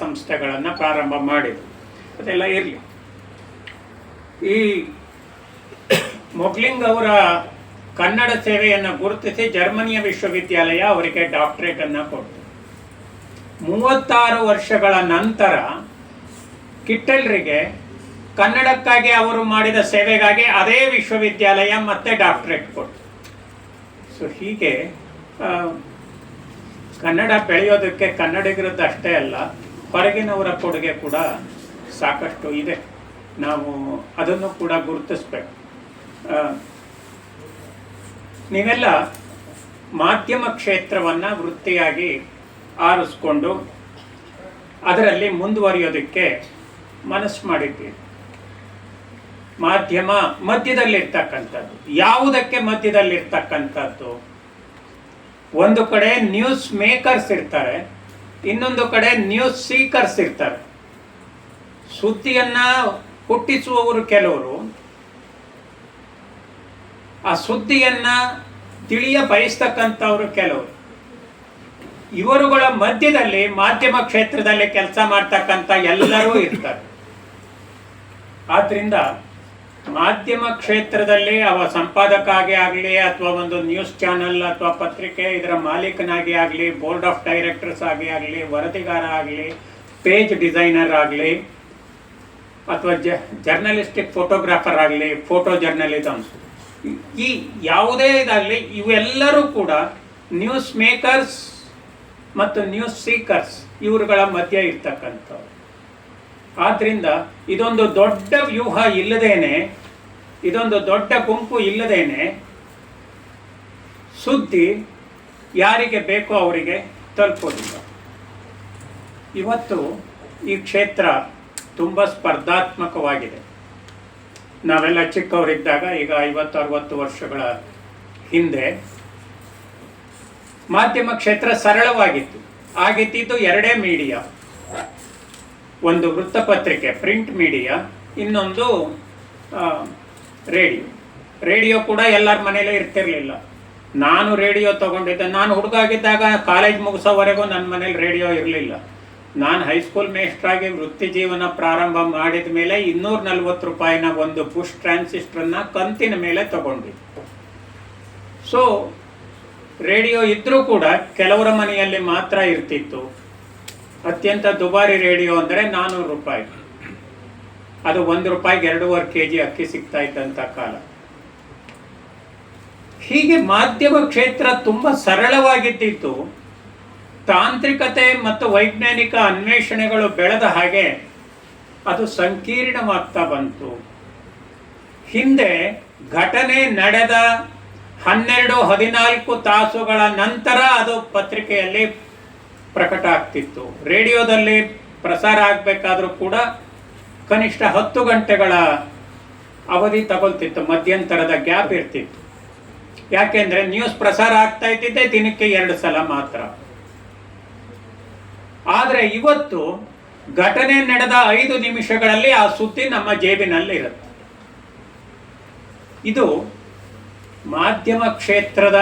ಸಂಸ್ಥೆಗಳನ್ನು ಪ್ರಾರಂಭ ಮಾಡಿದರು. ಅದೆಲ್ಲ ಇರಲಿ. ಈ ಮೊಗ್ಲಿಂಗ್ ಅವರ ಕನ್ನಡ ಸೇವೆಯನ್ನು ಗುರುತಿಸಿ ಜರ್ಮನಿಯ ವಿಶ್ವವಿದ್ಯಾಲಯ ಅವರಿಗೆ ಡಾಕ್ಟರೇಟ್ ಅನ್ನು ಕೊಡ್ತು ಮೂವತ್ತಾರು ವರ್ಷಗಳ ನಂತರ ಕಿಟ್ಟಲ್ರಿಗೆ ಕನ್ನಡಕ್ಕಾಗಿ ಅವರು ಮಾಡಿದ ಸೇವೆಗಾಗಿ ಅದೇ ವಿಶ್ವವಿದ್ಯಾಲಯ ಮತ್ತೆ ಡಾಕ್ಟರೇಟ್ ಕೊಡ್ತು ಸೊ ಹೀಗೆ ಕನ್ನಡ ಬೆಳೆಯೋದಕ್ಕೆ ಕನ್ನಡಿಗರದ್ದು ಅಷ್ಟೇ ಅಲ್ಲ ಹೊರಗಿನವರ ಕೊಡುಗೆ ಕೂಡ ಸಾಕಷ್ಟು ಇದೆ. ನಾವು ಅದನ್ನು ಕೂಡ ಗುರುತಿಸ್ಬೇಕು. ನೀವೆಲ್ಲ ಮಾಧ್ಯಮ ಕ್ಷೇತ್ರವನ್ನು ವೃತ್ತಿಯಾಗಿ ಆರಿಸ್ಕೊಂಡು ಅದರಲ್ಲಿ ಮುಂದುವರಿಯೋದಕ್ಕೆ ಮನಸ್ಸು ಮಾಡಿದ್ದೀರಿ. ಮಾಧ್ಯಮ ಮಧ್ಯದಲ್ಲಿರ್ತಕ್ಕಂಥದ್ದು, ಯಾವುದಕ್ಕೆ ಮಧ್ಯದಲ್ಲಿರ್ತಕ್ಕಂಥದ್ದು? ಒಂದು ಕಡೆ ನ್ಯೂಸ್ ಮೇಕರ್ಸ್ ಇರ್ತಾರೆ ಇನ್ನೊಂದು ಕಡೆ ನ್ಯೂಸ್ ಸೀಕರ್ಸ್ ಇರ್ತಾರೆ. ಸುದ್ದಿಯನ್ನ ಹುಟ್ಟಿಸುವವರು ಕೆಲವರು. ಆ ಸುದ್ದಿಯನ್ನ ತಿಳಿಯ ಬಯಸ್ತಕ್ಕಂಥವ್ರು ಕೆಲವರು. ಇವರುಗಳ ಮಧ್ಯದಲ್ಲಿ, ಮಾಧ್ಯಮ ಕ್ಷೇತ್ರದಲ್ಲಿ ಕೆಲಸ ಮಾಡ್ತಕ್ಕಂಥ ಎಲ್ಲರೂ ಇರ್ತಾರೆ. ಆದ್ರಿಂದ ಮಾಧ್ಯಮ ಕ್ಷೇತ್ರದಲ್ಲಿ ಅವ ಸಂಪಾದಕ ಆಗಿ ಆಗಲಿ ಅಥವಾ ಒಂದು ನ್ಯೂಸ್ ಚಾನೆಲ್ ಅಥವಾ ಪತ್ರಿಕೆ ಇದರ ಮಾಲೀಕನಾಗಿ ಆಗಲಿ ಬೋರ್ಡ್ ಆಫ್ ಡೈರೆಕ್ಟರ್ಸ್ ಆಗಿ ಆಗಲಿ, ವರದಿಗಾರ ಆಗಲಿ ಪೇಜ್ ಡಿಸೈನರ್ ಆಗಲಿ, ಅಥವಾ ಜ ಜರ್ನಲಿಸ್ಟಿಕ್ ಫೋಟೋಗ್ರಾಫರ್ ಆಗಲಿ ಫೋಟೋ ಜರ್ನಲಿಸಮ್ಸ್ ಈ ಯಾವುದೇ ಇದಾಗಲಿ, ಇವೆಲ್ಲರೂ ಕೂಡ ನ್ಯೂಸ್ ಮೇಕರ್ಸ್ ಮತ್ತು ನ್ಯೂಸ್ ಸೀಕರ್ಸ್ ಇವರುಗಳ ಮಧ್ಯೆ ಇರ್ತಕ್ಕಂಥವ್ರು. ಆದ್ರಿಂದ ಇದೊಂದು ದೊಡ್ಡ ವ್ಯೂಹ ಇಲ್ಲದೇನೆ, ಇದೊಂದು ದೊಡ್ಡ ಗುಂಪು ಇಲ್ಲದೇನೆ ಸುದ್ದಿ ಯಾರಿಗೆ ಬೇಕೋ ಅವರಿಗೆ ತಲುಪೋದಿಲ್ಲ. ಇವತ್ತು ಈ ಕ್ಷೇತ್ರ ತುಂಬ ಸ್ಪರ್ಧಾತ್ಮಕವಾಗಿದೆ. ನಾವೆಲ್ಲ ಚಿಕ್ಕವರಿದ್ದಾಗ ಈಗ ಐವತ್ತು, ಅರವತ್ತು ವರ್ಷಗಳ ಹಿಂದೆ ಮಾಧ್ಯಮ ಕ್ಷೇತ್ರ ಸರಳವಾಗಿತ್ತು. ಆಗಿತ್ತಿದ್ದು ಎರಡೇ ಮೀಡಿಯಾ ಒಂದು ವೃತ್ತಪತ್ರಿಕೆ ಪ್ರಿಂಟ್ ಮೀಡಿಯಾ ಇನ್ನೊಂದು ರೇಡಿಯೋ ರೇಡಿಯೋ ಕೂಡ ಎಲ್ಲರ ಮನೇಲೇ ಇರ್ತಿರಲಿಲ್ಲ. ನಾನು ರೇಡಿಯೋ ತಗೊಂಡಿದ್ದೆ. ನಾನು ಹುಡುಗ ಆಗಿದ್ದಾಗ ಕಾಲೇಜ್ ಮುಗಿಸೋವರೆಗೂ ನನ್ನ ಮನೇಲಿ ರೇಡಿಯೋ ಇರಲಿಲ್ಲ. ನಾನು ಹೈಸ್ಕೂಲ್ ಮೇಸ್ಟ್ರಾಗಿ ವೃತ್ತಿ ಜೀವನ ಪ್ರಾರಂಭ ಮಾಡಿದ ಮೇಲೆ ಇನ್ನೂರ ನಲ್ವತ್ತು ರೂಪಾಯಿನ ಒಂದು ಪುಷ್ ಟ್ರಾನ್ಸಿಸ್ಟರ್ನ ಕಂತಿನ ಮೇಲೆ ತಗೊಂಡಿದ್ದೆ ಸೊ ರೇಡಿಯೋ ಇದ್ದರೂ ಕೂಡ ಕೆಲವರ ಮನೆಯಲ್ಲಿ ಮಾತ್ರ ಇರ್ತಿತ್ತು. ಅತ್ಯಂತ ದುಬಾರಿ ರೇಡಿಯೋ ಅಂದರೆ ನಾನ್ನೂರು ರೂಪಾಯಿ. ಅದು ಒಂದು ರೂಪಾಯಿಗೆ ಎರಡೂವರೆ ಕೆ ಜಿ ಅಕ್ಕಿ ಸಿಗ್ತಾ ಇದ್ದಂಥ ಕಾಲ. ಹೀಗೆ ಮಾಧ್ಯಮ ಕ್ಷೇತ್ರ ತುಂಬ ಸರಳವಾಗಿದ್ದಿತ್ತು. ತಾಂತ್ರಿಕತೆ ಮತ್ತು ವೈಜ್ಞಾನಿಕ ಅನ್ವೇಷಣೆಗಳು ಬೆಳೆದ ಹಾಗೆ ಅದು ಸಂಕೀರ್ಣವಾಗ್ತಾ ಬಂತು. ಹಿಂದೆ ಘಟನೆ ನಡೆದ ಹನ್ನೆರಡು ಹದಿನಾಲ್ಕು ತಾಸುಗಳ ನಂತರ ಅದು ಪತ್ರಿಕೆಯಲ್ಲಿ ಪ್ರಕಟ ಆಗ್ತಿತ್ತು. ರೇಡಿಯೋದಲ್ಲಿ ಪ್ರಸಾರ ಆಗಬೇಕಾದ್ರೂ ಕೂಡ ಕನಿಷ್ಠ ಹತ್ತು ಗಂಟೆಗಳ ಅವಧಿ ತಗೊಳ್ತಿತ್ತು. ಮಧ್ಯಂತರದ ಗ್ಯಾಪ್ ಇರ್ತಿತ್ತು. ಯಾಕೆಂದ್ರೆ ನ್ಯೂಸ್ ಪ್ರಸಾರ ಆಗ್ತಾ ಇದ್ದಿದ್ದೆ ದಿನಕ್ಕೆ ಎರಡು ಸಲ ಮಾತ್ರ. ಆದರೆ ಇವತ್ತು ಘಟನೆ ನಡೆದ ಐದು ನಿಮಿಷಗಳಲ್ಲಿ ಆ ಸುದ್ದಿ ನಮ್ಮ ಜೇಬಿನಲ್ಲಿ ಇರುತ್ತೆ. ಇದು ಮಾಧ್ಯಮ ಕ್ಷೇತ್ರದ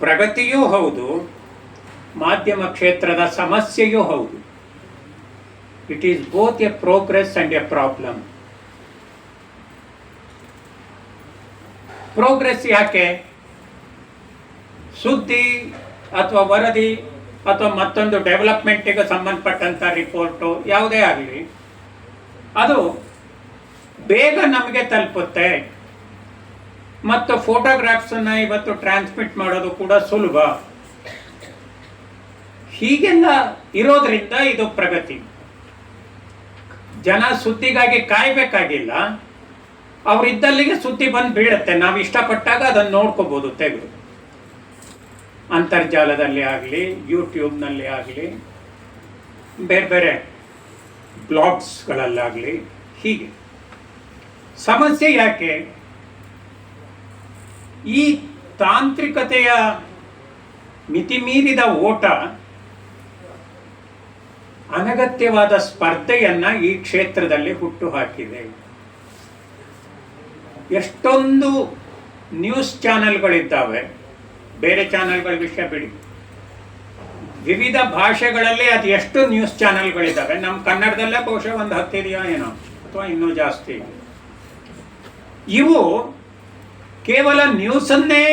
ಪ್ರಗತಿಯೂ ಹೌದು ಮಾಧ್ಯಮ ಕ್ಷೇತ್ರದ ಸಮಸ್ಯೆಯೂ ಹೌದು. It is both a progress and a problem progress ಯಾಕೆ? ಸುದ್ದಿ ಅಥವಾ ವರದಿ ಅಥವಾ ಮತ್ತೊಂದು ಡೆವಲಪ್ಮೆಂಟಿಗೆ ಸಂಬಂಧಪಟ್ಟಂಥ ರಿಪೋರ್ಟು ಯಾವುದೇ ಆಗಲಿ, ಅದು ಬೇಗ ನಮಗೆ ತಲುಪುತ್ತೆ. ಮತ್ತು ಫೋಟೋಗ್ರಾಫ್ಸನ್ನು ಇವತ್ತು ಟ್ರಾನ್ಸ್ಮಿಟ್ ಮಾಡೋದು ಕೂಡ ಸುಲಭ. ಹೀಗೆಲ್ಲ ಇರೋದ್ರಿಂದ ಇದು ಪ್ರಗತಿ. ಜನ ಸುದ್ದಿಗಾಗಿ ಕಾಯಬೇಕಾಗಿಲ್ಲ. ಅವರಿದ್ದಲ್ಲಿಗೆ ಸುದ್ದಿ ಬಂದು ಬೀಳುತ್ತೆ. ನಾವು ಇಷ್ಟಪಟ್ಟಾಗ ಅದನ್ನು ನೋಡ್ಕೋಬಹುದು ತೆಗೆದು. ಅಂತರ್ಜಾಲದಲ್ಲಿ ಆಗಲಿ, ಯೂಟ್ಯೂಬ್ನಲ್ಲಿ ಆಗಲಿ, ಬೇರೆ ಬೇರೆ ಬ್ಲಾಗ್ಸ್ಗಳಲ್ಲಾಗಲಿ, ಹೀಗೆ. ಸಮಸ್ಯೆ ಯಾಕೆ? ಈ ತಾಂತ್ರಿಕತೆಯ ಮಿತಿಮೀರಿದ ಓಟ ಅನಗತ್ಯವಾದ ಸ್ಪರ್ಧೆಯನ್ನು ಈ ಕ್ಷೇತ್ರದಲ್ಲಿ ಹುಟ್ಟು ಹಾಕಿದೆ ಎಷ್ಟೊಂದು ನ್ಯೂಸ್ ಚಾನೆಲ್ಗಳಿದ್ದಾವೆ. ಬೇರೆ ಚಾನೆಲ್ಗಳ ವಿಷಯ ಬಿಡಿ. ವಿವಿಧ ಭಾಷೆಗಳಲ್ಲಿ ಅದು ಎಷ್ಟು ನ್ಯೂಸ್ ಚಾನೆಲ್ಗಳಿದ್ದಾವೆ. ನಮ್ಮ ಕನ್ನಡದಲ್ಲೇ ಬಹುಶಃ ಒಂದು ಹತ್ತಿದೆಯೋ ಏನೋ ಅಥವಾ ಇನ್ನೂ ಜಾಸ್ತಿ ಇವು ಕೇವಲ ನ್ಯೂಸನ್ನೇ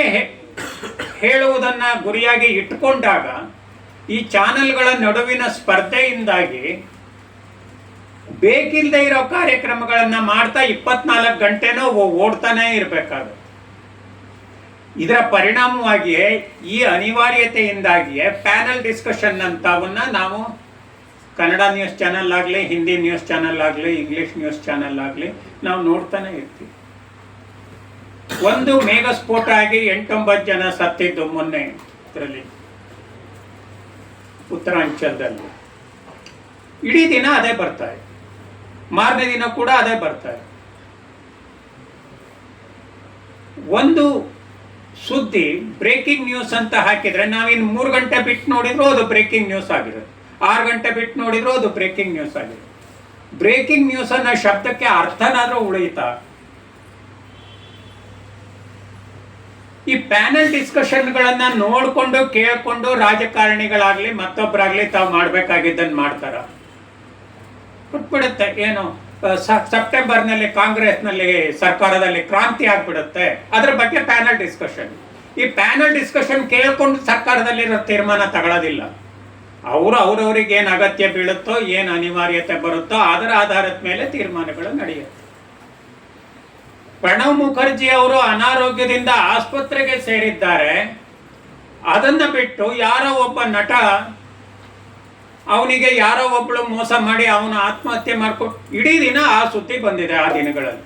ಹೇಳುವುದನ್ನು ಗುರಿಯಾಗಿ ಇಟ್ಕೊಂಡಾಗ ಈ ಚಾನೆಲ್ಗಳ ನಡುವಿನ ಸ್ಪರ್ಧೆಯಿಂದಾಗಿ ಬೇಕಿಲ್ಲದೆ ಇರೋ ಕಾರ್ಯಕ್ರಮಗಳನ್ನು ಮಾಡ್ತಾ ಇಪ್ಪತ್ನಾಲ್ಕು ಗಂಟೆನೂ ಓಡ್ತಾನೆ ಇರಬೇಕಾಗುತ್ತೆ ಇದರ ಪರಿಣಾಮವಾಗಿಯೇ ಈ ಅನಿವಾರ್ಯತೆಯಿಂದಾಗಿಯೇ ಪ್ಯಾನಲ್ ಡಿಸ್ಕಷನ್ ಅಂತವನ್ನ ನಾವು ಕನ್ನಡ ನ್ಯೂಸ್ ಚಾನಲ್ ಆಗಲಿ, ಹಿಂದಿ ನ್ಯೂಸ್ ಚಾನಲ್ ಆಗಲಿ, ಇಂಗ್ಲಿಷ್ ನ್ಯೂಸ್ ಚಾನಲ್ ಆಗಲಿ ನಾವು ನೋಡ್ತಾನೆ ಇರ್ತೀವಿ. ಒಂದು ಮೇಘಸ್ಫೋಟ ಆಗಿ ಎಂಟೊಂಬತ್ತು ಜನ ಸತ್ತಿದ್ದು ಮೊನ್ನೆ ಇದರಲ್ಲಿ. ಉತ್ತರಾಂಚಲದಲ್ಲಿ. ಇಡೀ ದಿನ ಅದೇ ಬರ್ತಾ ಇದೆ. ಮಾರನೇ ದಿನ ಕೂಡ ಅದೇ ಬರ್ತಾ ಇದೆ. ಒಂದು ಸುದ್ದಿ ಬ್ರೇಕಿಂಗ್ ನ್ಯೂಸ್ ಅಂತ ಹಾಕಿದ್ರೆ ನಾವಿನ್ ಮೂರು ಗಂಟೆ ಬಿಟ್ಟು ನೋಡಿದ್ರು ಅದು ಬ್ರೇಕಿಂಗ್ ನ್ಯೂಸ್ ಆಗಿರೋದು. ಆರು ಗಂಟೆ ಬಿಟ್ಟು ನೋಡಿದ್ರು ಅದು ಬ್ರೇಕಿಂಗ್ ನ್ಯೂಸ್ ಆಗಿದೆ ಬ್ರೇಕಿಂಗ್ ನ್ಯೂಸ್ ಅನ್ನೋ ಶಬ್ದಕ್ಕೆ ಅರ್ಥನಾದ್ರೂ ಉಳಿಯುತ್ತಾ ಈ ಪ್ಯಾನೆಲ್ ಡಿಸ್ಕಷನ್ಗಳನ್ನ ನೋಡ್ಕೊಂಡು ಕೇಳಿಕೊಂಡು ರಾಜಕಾರಣಿಗಳಾಗ್ಲಿ ಮತ್ತೊಬ್ಬರಾಗ್ಲಿ ತಾವು ಮಾಡ್ಬೇಕಾಗಿದ್ದನ್ನು ಮಾಡ್ತಾರ. ಬಿಟ್ಬಿಡುತ್ತೆ ಏನು ಸೆಪ್ಟೆಂಬರ್ನಲ್ಲಿ ಕಾಂಗ್ರೆಸ್ನಲ್ಲಿ ಸರ್ಕಾರದಲ್ಲಿ ಕ್ರಾಂತಿ ಆಗ್ಬಿಡುತ್ತೆ. ಅದ್ರ ಬಗ್ಗೆ ಪ್ಯಾನಲ್ ಡಿಸ್ಕಷನ್ ಈ ಪ್ಯಾನಲ್ ಡಿಸ್ಕಷನ್ ಕೇಳ್ಕೊಂಡು ಸರ್ಕಾರದಲ್ಲಿರೋ ತೀರ್ಮಾನ ತಗೊಳ್ಳೋದಿಲ್ಲ ಅವರು ಅವ್ರವ್ರಿಗೆ ಏನು ಅಗತ್ಯ ಬೀಳುತ್ತೋ, ಏನು ಅನಿವಾರ್ಯತೆ ಬರುತ್ತೋ ಅದರ ಆಧಾರದ ಮೇಲೆ ತೀರ್ಮಾನಗಳು ನಡೆಯುತ್ತೆ. ಪ್ರಣವ್ ಮುಖರ್ಜಿ ಅವರು ಅನಾರೋಗ್ಯದಿಂದ ಆಸ್ಪತ್ರೆಗೆ ಸೇರಿದ್ದಾರೆ. ಅದನ್ನ ಬಿಟ್ಟು ಯಾರೋ ಒಬ್ಬ ನಟ ಅವನಿಗೆ ಯಾರೋ ಒಬ್ಬಳು ಮೋಸ ಮಾಡಿ ಅವನು ಆತ್ಮಹತ್ಯೆ ಮಾಡ್ಕೊಂಡು ಇಡೀ ದಿನ ಆ ಸುದ್ದಿ ಬಂದಿದೆ ಆ ದಿನಗಳಲ್ಲಿ.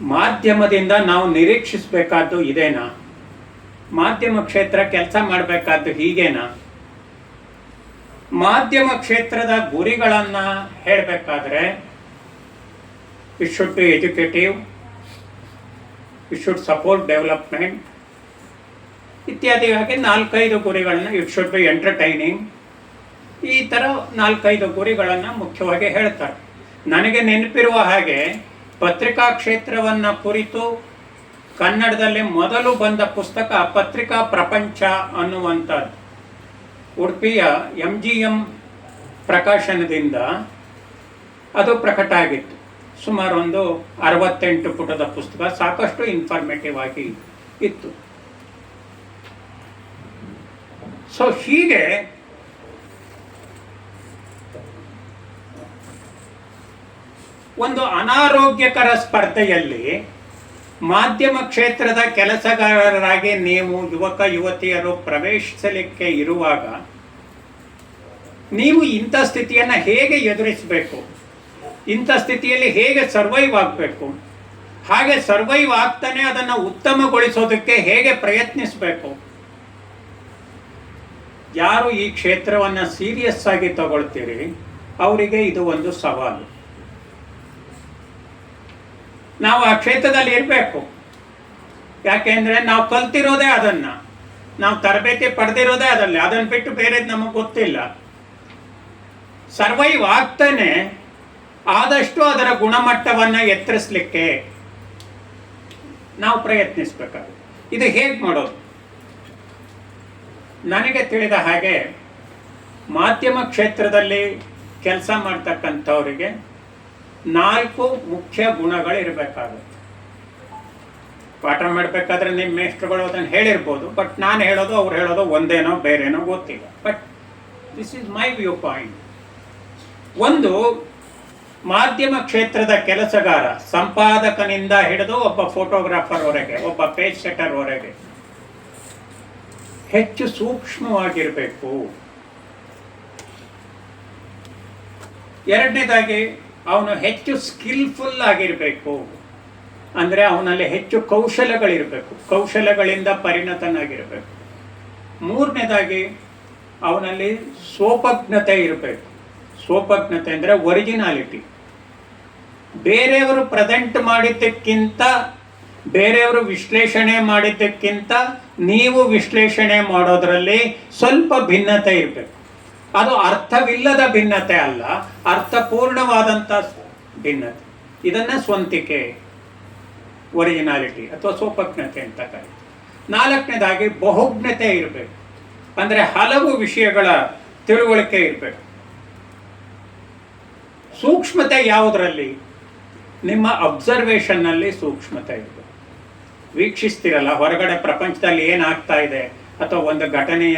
ಮಾಧ್ಯಮದಿಂದ ನಾವು ನಿರೀಕ್ಷಿಸಬೇಕಾದ್ದು ಇದೇನಾ? ಮಾಧ್ಯಮ ಕ್ಷೇತ್ರ ಕೆಲಸ ಮಾಡಬೇಕಾದ್ದು ಹೀಗೇನಾ? ಮಾಧ್ಯಮ ಕ್ಷೇತ್ರದ ಗುರಿಗಳನ್ನು ಹೇಳಬೇಕಾದ್ರೆ it should be educative it should support development ಇತ್ಯಾದಿಯಾಗಿ ನಾಲ್ಕೈದು ಗುರಿಗಳನ್ನ ಇಟ್ ಶುಡ್ ಬಿ ಎಂಟರ್ಟೈನಿಂಗ್ ಈ ಥರ ನಾಲ್ಕೈದು ಗುರಿಗಳನ್ನು ಮುಖ್ಯವಾಗಿ ಹೇಳ್ತಾರೆ. ನನಗೆ ನೆನಪಿರುವ ಹಾಗೆ ಪತ್ರಿಕಾ ಕ್ಷೇತ್ರವನ್ನು ಕುರಿತು ಕನ್ನಡದಲ್ಲಿ ಮೊದಲು ಬಂದ ಪುಸ್ತಕ ಪತ್ರಿಕಾ ಪ್ರಪಂಚ ಅನ್ನುವಂಥದ್ದು. ಉಡುಪಿಯ ಎಂ ಜಿ ಎಂ ಪ್ರಕಾಶನದಿಂದ ಅದು ಪ್ರಕಟ ಆಗಿತ್ತು. ಸುಮಾರು ಒಂದು ಅರವತ್ತೆಂಟು ಪುಟದ ಪುಸ್ತಕ ಸಾಕಷ್ಟು ಇನ್ಫಾರ್ಮೇಟಿವ್ ಆಗಿ ಇತ್ತು. ಸೊ ಹೀಗೆ ಒಂದು ಅನಾರೋಗ್ಯಕರ ಸ್ಪರ್ಧೆಯಲ್ಲಿ ಮಾಧ್ಯಮ ಕ್ಷೇತ್ರದ ಕೆಲಸಗಾರರಾಗಿ ನೀವು ಯುವಕ ಯುವತಿಯರು ಪ್ರವೇಶಿಸಲಿಕ್ಕೆ ಇರುವಾಗ, ನೀವು ಇಂಥ ಸ್ಥಿತಿಯನ್ನು ಹೇಗೆ ಎದುರಿಸಬೇಕು? ಇಂಥ ಸ್ಥಿತಿಯಲ್ಲಿ ಹೇಗೆ ಸರ್ವೈವ್ ಆಗಬೇಕು? ಹಾಗೆ ಸರ್ವೈವ್ ಆಗ್ತಾನೆ ಅದನ್ನು ಉತ್ತಮಗೊಳಿಸೋದಕ್ಕೆ ಹೇಗೆ ಪ್ರಯತ್ನಿಸಬೇಕು? ಯಾರು ಈ ಕ್ಷೇತ್ರವನ್ನು ಸೀರಿಯಸ್ ಆಗಿ ತಗೊಳ್ತೀರಿ? ಅವರಿಗೆ ಇದು ಒಂದು ಸವಾಲು. ನಾವು ಆ ಕ್ಷೇತ್ರದಲ್ಲಿ ಇರಬೇಕು. ಯಾಕೆಂದರೆ ನಾವು ಕಲ್ತಿರೋದೇ ಅದನ್ನು. ನಾವು ತರಬೇತಿ ಪಡೆದಿರೋದೇ ಅದರಲ್ಲಿ. ಅದನ್ನು ಬಿಟ್ಟು ಬೇರೆದು ನಮಗೆ ಗೊತ್ತಿಲ್ಲ. ಸರ್ವೈವ್ ಆಗ್ತಾನೆ ಆದಷ್ಟು ಅದರ ಗುಣಮಟ್ಟವನ್ನು ಎತ್ತರಿಸಲಿಕ್ಕೆ ನಾವು ಪ್ರಯತ್ನಿಸಬೇಕಾಗುತ್ತೆ. ಇದು ಹೇಗೆ ಮಾಡೋದು? ನನಗೆ ತಿಳಿದ ಹಾಗೆ ಮಾಧ್ಯಮ ಕ್ಷೇತ್ರದಲ್ಲಿ ಕೆಲಸ ಮಾಡ್ತಕ್ಕಂಥವರಿಗೆ ನಾಲ್ಕು ಮುಖ್ಯ ಗುಣಗಳು ಇರಬೇಕಾಗುತ್ತೆ ಪಾಠ ಮಾಡಬೇಕಾದ್ರೆ ನಿಮ್ಮ ಮೇಷ್ಟ್ರುಗಳು ಅದನ್ನು ಹೇಳಿರ್ಬೋದು, ಬಟ್ ನಾನು ಹೇಳೋದು, ಅವ್ರು ಹೇಳೋದು ಒಂದೇನೋ ಬೇರೆನೋ ಗೊತ್ತಿಲ್ಲ. But this is my viewpoint ಒಂದು ಮಾಧ್ಯಮ ಕ್ಷೇತ್ರದ ಕೆಲಸಗಾರ, ಸಂಪಾದಕನಿಂದ ಹಿಡಿದು ಒಬ್ಬ ಫೋಟೋಗ್ರಾಫರ್ ಫೋಟೋಗ್ರಾಫರ್ವರೆಗೆ ಒಬ್ಬ ಪೇಜ್ ಸೆಟರ್ವರೆಗೆ ಹೆಚ್ಚು ಸೂಕ್ಷ್ಮವಾಗಿರಬೇಕು. ಎರಡನೇದಾಗಿ, ಅವನು ಹೆಚ್ಚು ಸ್ಕಿಲ್ಫುಲ್ ಆಗಿರಬೇಕು. ಅಂದರೆ ಅವನಲ್ಲಿ ಹೆಚ್ಚು ಕೌಶಲಗಳಿರಬೇಕು. ಕೌಶಲಗಳಿಂದ ಪರಿಣತನಾಗಿರಬೇಕು. ಮೂರನೇದಾಗಿ, ಅವನಲ್ಲಿ ಸೋಪಜ್ಞತೆ ಇರಬೇಕು. ಸೋಪಜ್ಞತೆ ಅಂದರೆ ಒರಿಜಿನಾಲಿಟಿ ಬೇರೆಯವರು ಪ್ರೆಸೆಂಟ್ ಮಾಡಿದ್ದಕ್ಕಿಂತ, ಬೇರೆಯವರು ವಿಶ್ಲೇಷಣೆ ಮಾಡಿದ್ದಕ್ಕಿಂತ ನೀವು ವಿಶ್ಲೇಷಣೆ ಮಾಡೋದರಲ್ಲಿ ಸ್ವಲ್ಪ ಭಿನ್ನತೆ ಇರಬೇಕು. ಅದು ಅರ್ಥವಿಲ್ಲದ ಭಿನ್ನತೆ ಅಲ್ಲ, ಅರ್ಥಪೂರ್ಣವಾದಂಥ ಭಿನ್ನತೆ. ಇದನ್ನು ಸ್ವಂತಿಕೆ, ಒರಿಜಿನಾಲಿಟಿ ಅಥವಾ ಸೋಪಜ್ಞತೆ ಅಂತ ಕರೀತಾರೆ. ನಾಲ್ಕನೇದಾಗಿ ಬಹುಜ್ಞತೆ ಇರಬೇಕು. ಅಂದರೆ ಹಲವು ವಿಷಯಗಳ ತಿಳುವಳಿಕೆ ಇರಬೇಕು. ಸೂಕ್ಷ್ಮತೆ ಯಾವುದರಲ್ಲಿ? ನಿಮ್ಮ ಅಬ್ಸರ್ವೇಷನ್ನಲ್ಲಿ ಸೂಕ್ಷ್ಮತೆ ಇದೆ. ವೀಕ್ಷಿಸ್ತಿರಲ್ಲ, ಹೊರಗಡೆ ಪ್ರಪಂಚದಲ್ಲಿ ಏನಾಗ್ತಾ ಇದೆ ಅಥವಾ ಒಂದು ಘಟನೆ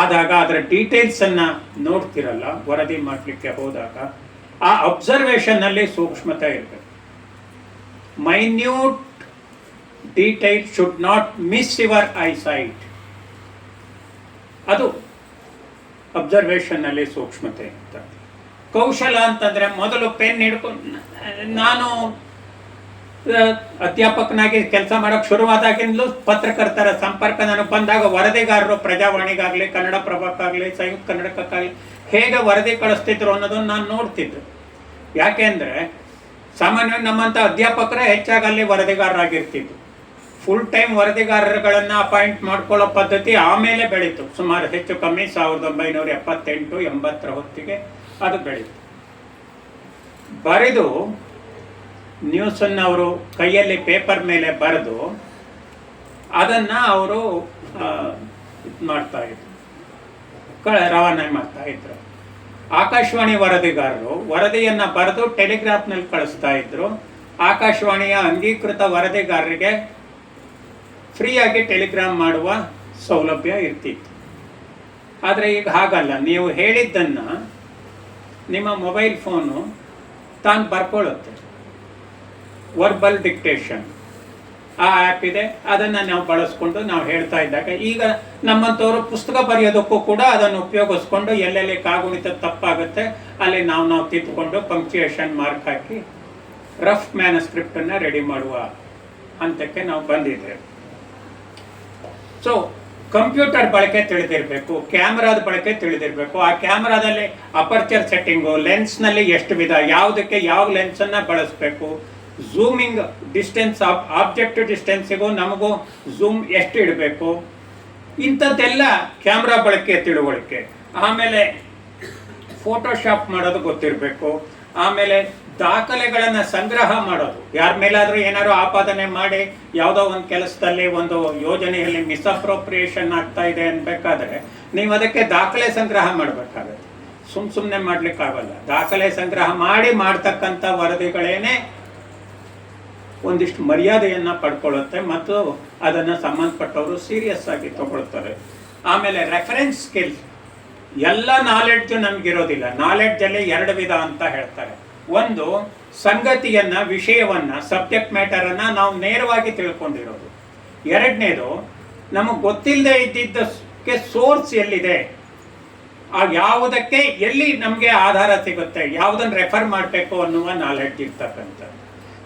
ಆದಾಗ ಅದರ ಡೀಟೇಲ್ಸನ್ನು ನೋಡ್ತಿರಲ್ಲ, ವರದಿ ಮಾಡಲಿಕ್ಕೆ ಹೋದಾಗ, ಆ ಅಬ್ಸರ್ವೇಷನ್ನಲ್ಲಿ ಸೂಕ್ಷ್ಮತೆ ಇರಬೇಕು minute detail should not miss your sight ಅದು ಅಬ್ಸರ್ವೇಷನ್ನಲ್ಲಿ ಸೂಕ್ಷ್ಮತೆ ಕೌಶಲ ಅಂತಂದ್ರೆ ಮೊದಲು ಪೆನ್ ಹಿಡ್ಕೊಂಡು ನಾನು ಅಧ್ಯಾಪಕನಾಗಿ ಕೆಲಸ ಮಾಡೋಕೆ ಶುರುವಾದಾಗಿಂದಲೂ ಪತ್ರಕರ್ತರ ಸಂಪರ್ಕ ನನಗೆ ಬಂದಾಗ ವರದಿಗಾರರು, ಪ್ರಜಾವಾಣಿಗಾಗಲಿ, ಕನ್ನಡ ಪ್ರಭಕ್ಕಾಗಲಿ ಸಂಯುಕ್ತ ಕನ್ನಡಕ್ಕಾಗಲಿ ಹೇಗೆ ವರದಿ ಕಳಿಸ್ತಿದ್ರು ಅನ್ನೋದನ್ನು ನಾನು ನೋಡ್ತಿದ್ದೆ. ಯಾಕೆಂದ್ರೆ ಸಾಮಾನ್ಯವಾಗಿ ನಮ್ಮಂಥ ಅಧ್ಯಾಪಕರೇ ಹೆಚ್ಚಾಗಿ ಅಲ್ಲಿ ವರದಿಗಾರರಾಗಿರ್ತಿದ್ರು. ಫುಲ್ ಟೈಮ್ ವರದಿಗಾರರುಗಳನ್ನು ಅಪಾಯಿಂಟ್ ಮಾಡ್ಕೊಳ್ಳೋ ಪದ್ಧತಿ ಆಮೇಲೆ ಬೆಳೀತು. ಸುಮಾರು ಹೆಚ್ಚು ಕಮ್ಮಿ, ಸಾವಿರದ ಒಂಬೈನೂರ ಎಪ್ಪತ್ತೆಂಟು, ಎಂಬತ್ತರ ಹೊತ್ತಿಗೆ. ಅದು ಬೆಳೆಯಿತು ಬರೆದು ನ್ಯೂಸನ್ನು ಅವರು ಕೈಯಲ್ಲಿ ಪೇಪರ್ ಮೇಲೆ ಬರೆದು ಅದನ್ನು ಅವರು ಇದು ಮಾಡ್ತಾ ಇದ್ರು. ಕ, ರವಾನೆ ಮಾಡ್ತಾ ಇದ್ರು. ಆಕಾಶವಾಣಿ ವರದಿಗಾರರು ವರದಿಯನ್ನು ಬರೆದು ಟೆಲಿಗ್ರಾಫ್ನಲ್ಲಿ ಕಳಿಸ್ತಾ ಇದ್ರು. ಆಕಾಶವಾಣಿಯ ಅಂಗೀಕೃತ ವರದಿಗಾರರಿಗೆ ಫ್ರೀಯಾಗಿ ಟೆಲಿಗ್ರಾಮ್ ಮಾಡುವ ಸೌಲಭ್ಯ ಇರ್ತಿತ್ತು. ಆದರೆ ಈಗ ಹಾಗಲ್ಲ. ನೀವು ಹೇಳಿದ್ದನ್ನು ನಿಮ್ಮ ಮೊಬೈಲ್ ಫೋನು ತಾನು ಬರ್ಕೊಳ್ಳುತ್ತೆ. ವರ್ಬಲ್ ಡಿಕ್ಟೇಷನ್ ಆ ಆ್ಯಪ್ ಇದೆ, ಅದನ್ನು ನಾವು ಬಳಸ್ಕೊಂಡು ನಾವು ಹೇಳ್ತಾ ಇದ್ದಾಗ ಈಗ ನಮ್ಮಂಥವರು ಪುಸ್ತಕ ಬರೆಯೋದಕ್ಕೂ ಕೂಡ ಅದನ್ನು ಉಪಯೋಗಿಸ್ಕೊಂಡು ಎಲ್ಲೆಲ್ಲಿ ಕಾಗುಣಿತ ತಪ್ಪಾಗುತ್ತೆ, ಅಲ್ಲಿ ನಾವು ನಾವು ತಿದ್ದುಕೊಂಡು ಪಂಕ್ಚುಯೇಷನ್ ಮಾರ್ಕ್ ಹಾಕಿ ರಫ್ ಮ್ಯಾನಸ್ಕ್ರಿಪ್ಟನ್ನು ರೆಡಿ ಮಾಡುವ ಹಂತಕ್ಕೆ ನಾವು ಬಂದಿದ್ದೇವೆ. ಸೊ ಕಂಪ್ಯೂಟರ್ ಬಳಕೆ ತಿಳಿದಿರಬೇಕು, ಕ್ಯಾಮ್ರಾದ ಬಳಕೆ ತಿಳಿದಿರಬೇಕು. ಆ ಕ್ಯಾಮ್ರಾದಲ್ಲಿ ಅಪರ್ಚರ್ ಸೆಟ್ಟಿಂಗು, ಲೆನ್ಸ್ನಲ್ಲಿ ಎಷ್ಟು ವಿಧ, ಯಾವುದಕ್ಕೆ ಯಾವ ಲೆನ್ಸನ್ನು ಬಳಸಬೇಕು. ಝೂಮಿಂಗ್ ಡಿಸ್ಟೆನ್ಸ್ ಆಫ್ ಆಬ್ಜೆಕ್ಟ್ ಡಿಸ್ಟೆನ್ಸಿಗೂ ನಮಗೂ ಝೂಮ್ ಎಷ್ಟು ಇಡಬೇಕು. ಇಂಥದ್ದೆಲ್ಲ ಕ್ಯಾಮ್ರಾ ಬಳಕೆ ತಿಳುವಳಿಕೆ. ಆಮೇಲೆ ಫೋಟೋಶಾಪ್ ಮಾಡೋದು ಗೊತ್ತಿರಬೇಕು. ಆಮೇಲೆ ದಾಖಲೆಗಳನ್ನು ಸಂಗ್ರಹ ಮಾಡೋದು. ಯಾರ ಮೇಲಾದರೂ ಏನಾದ್ರು ಆಪಾದನೆ ಮಾಡಿ, ಯಾವುದೋ ಒಂದು ಕೆಲಸದಲ್ಲಿ ಒಂದು ಯೋಜನೆಯಲ್ಲಿ ಮಿಸ್ಅಪ್ರೋಪ್ರಿಯೇಷನ್ ಆಗ್ತಾ ಇದೆ ಅನ್ಬೇಕಾದ್ರೆ ನೀವು ಅದಕ್ಕೆ ದಾಖಲೆ ಸಂಗ್ರಹ ಮಾಡಬೇಕಾಗತ್ತೆ. ಸುಮ್ ಸುಮ್ಮನೆ ಮಾಡ್ಲಿಕ್ಕಾಗಲ್ಲ ದಾಖಲೆ ಸಂಗ್ರಹ ಮಾಡಿ ಮಾಡ್ತಕ್ಕಂಥ ವರದಿಗಳೇನೆ ಒಂದಿಷ್ಟು ಮರ್ಯಾದೆಯನ್ನ ಪಡ್ಕೊಳ್ಳುತ್ತೆ ಮತ್ತು ಅದನ್ನು ಸಂಬಂಧಪಟ್ಟವರು ಸೀರಿಯಸ್ ಆಗಿ ತಗೊಳ್ತಾರೆ. ಆಮೇಲೆ ರೆಫರೆನ್ಸ್ ಸ್ಕಿಲ್ ಎಲ್ಲ ನಾಲೆಡ್ಜು ನಮಗಿರೋದಿಲ್ಲ. ನಾಲೆಡ್ಜಲ್ಲಿ ಎರಡು ವಿಧ ಅಂತ ಹೇಳ್ತಾರೆ. ಒಂದು ಸಂಗತಿಯನ್ನ, ವಿಷಯವನ್ನ ಸಬ್ಜೆಕ್ಟ್ ಮ್ಯಾಟರನ್ನು ನಾವು ನೇರವಾಗಿ ತಿಳ್ಕೊಂಡಿರೋದು. ಎರಡನೇದು, ನಮಗೆ ಗೊತ್ತಿಲ್ಲದೆ ಇದ್ದಿದ್ದಕ್ಕೆ ಸೋರ್ಸ್ ಎಲ್ಲಿದೆ? ಆ ಯಾವುದಕ್ಕೆ ಎಲ್ಲಿ ನಮಗೆ ಆಧಾರ ಸಿಗುತ್ತೆ? ಯಾವುದನ್ನು ರೆಫರ್ ಮಾಡಬೇಕು ಅನ್ನುವ ನಾಲೆಡ್ಜ್ ಇರ್ತಕ್ಕಂಥದ್ದು